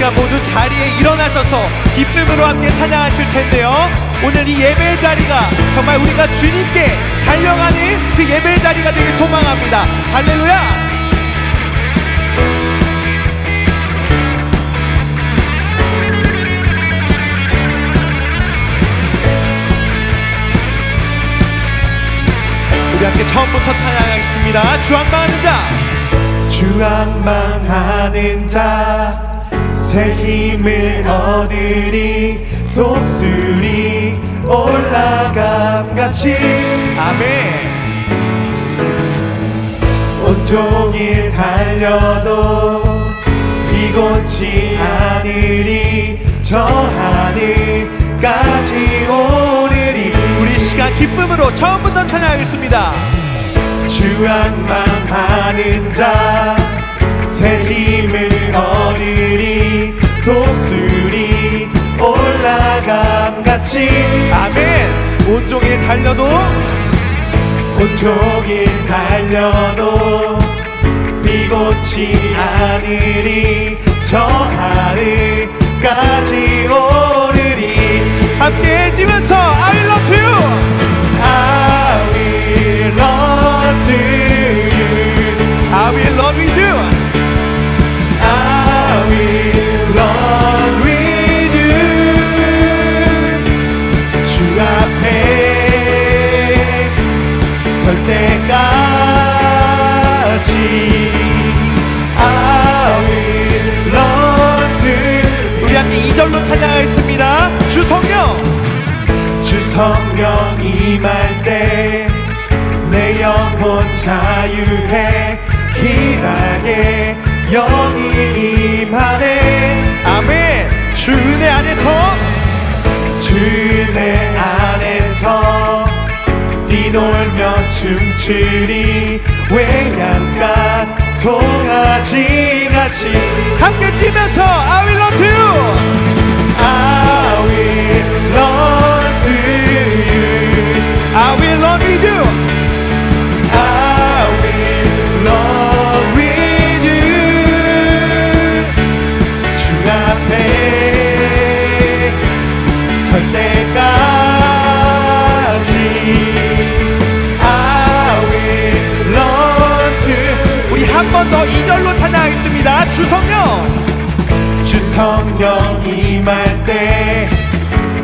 시간 모두 자리에 일어나셔서 기쁨으로 함께 찬양하실 텐데요. 오늘 이 예배 자리가 정말 우리가 주님께 달려가는 그 예배 자리가 되길 소망합니다. 할렐루야! 우리 함께 처음부터 찬양하겠습니다. 주왕만하는 자. 주앙망하는 자 새 힘을 얻으리 독수리 올라감 같이 아멘. 온종일 달려도 피곤치 않으리 저 하늘까지 오르리 우리 시간 기쁨으로 처음부터 찬양하겠습니다. 주앙망하는 자 새 힘을 얻으리 독수리 올라감 같이. 아멘. 온종일 달려도 온종일 달려도 비고치 않으리 저 하늘까지 오르리. 함께 뛰면서 love 임할 때 내 영혼 자유해 희락의 영이 임하네 아멘. 주 은혜 안에서 주내 안에서 뛰놀며 춤추리 외양간 송아지 같이 함께 뛰면서 I will love you. 더 2절로 찬양하겠습니다. 주 성령. 주 성령 임할 때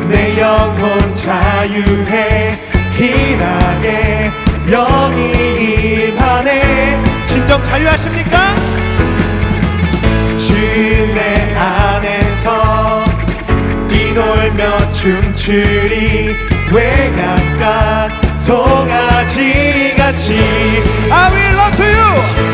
내 영혼 자유해 희락의 영이 임하네 진정 자유하십니까? 주내 안에서 뛰놀며 춤추리 외양간 송아지 같이 I will love you.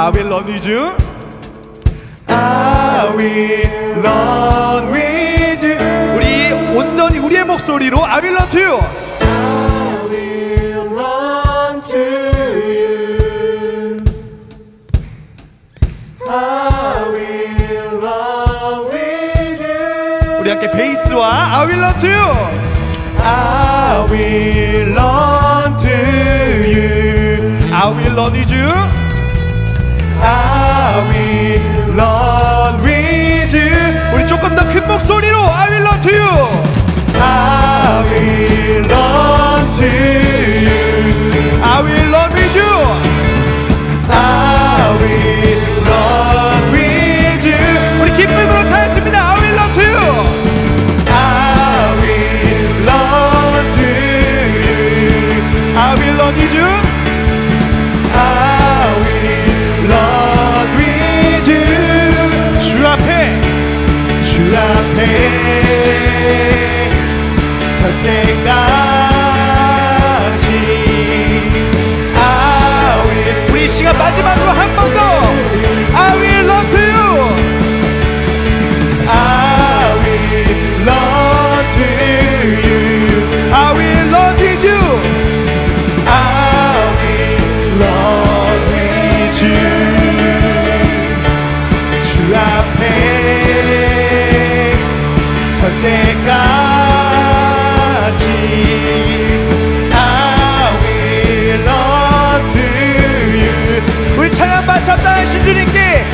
I will love you. I will run with you 우리 온전히 우리의 목소리로 I will love you. I will run to you. I will run with you. 우리 함께 베이스와 I will love you. I will run to you. I will love you. I will run with you. 우리 조금 더 큰 목소리로 I will love you. I will run to you. I will 네. 설 때까지 우리 시간 마지막으로 한 번 더. I will love 설 때까지 I will love you. 우리 찬양 받자 합당하신 주님께